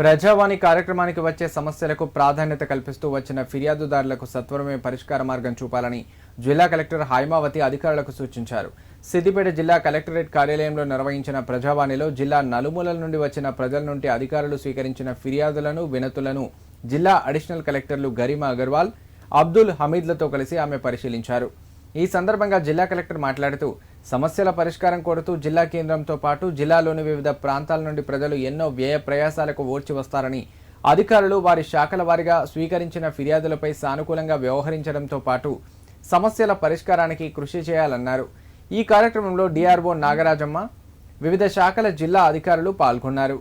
ప్రజావాణి కార్యక్రమానికి వచ్చే సమస్యలకు ప్రాధాన్యత కల్పిస్తూ వచ్చిన ఫిర్యాదుదారులకు సత్వరమే పరిష్కార మార్గం చూపాలని జిల్లా కలెక్టర్ హైమావతి అధికారులకు సూచించారు. సిద్దిపేట జిల్లా కలెక్టరేట్ కార్యాలయంలో నిర్వహించిన ప్రజావాణిలో జిల్లా నలుమూలల నుండి వచ్చిన ప్రజల నుండి అధికారులు స్వీకరించిన ఫిర్యాదులను వినతులను జిల్లా అడిషనల్ కలెక్టర్లు గరిమా అగర్వాల్ అబ్దుల్ హమీద్లతో కలిసి ఆమె పరిశీలించారు. ఈ సందర్భంగా జిల్లా కలెక్టర్ మాట్లాడుతూ సమస్యల పరిష్కారం కోరుతూ జిల్లా కేంద్రంతో పాటు జిల్లాలోని వివిధ ప్రాంతాల నుండి ప్రజలు ఎన్నో వ్యయ ప్రయాసాలకు ఓడ్చి వస్తారని అధికారులు వారి శాఖల వారిగా స్వీకరించిన ఫిర్యాదులపై సానుకూలంగా వ్యవహరించడంతో పాటు సమస్యల పరిష్కారానికి కృషి చేయాలన్నారు. ఈ కార్యక్రమంలో డిఆర్ఓ నాగరాజమ్మ వివిధ శాఖల జిల్లా అధికారులు పాల్గొన్నారు.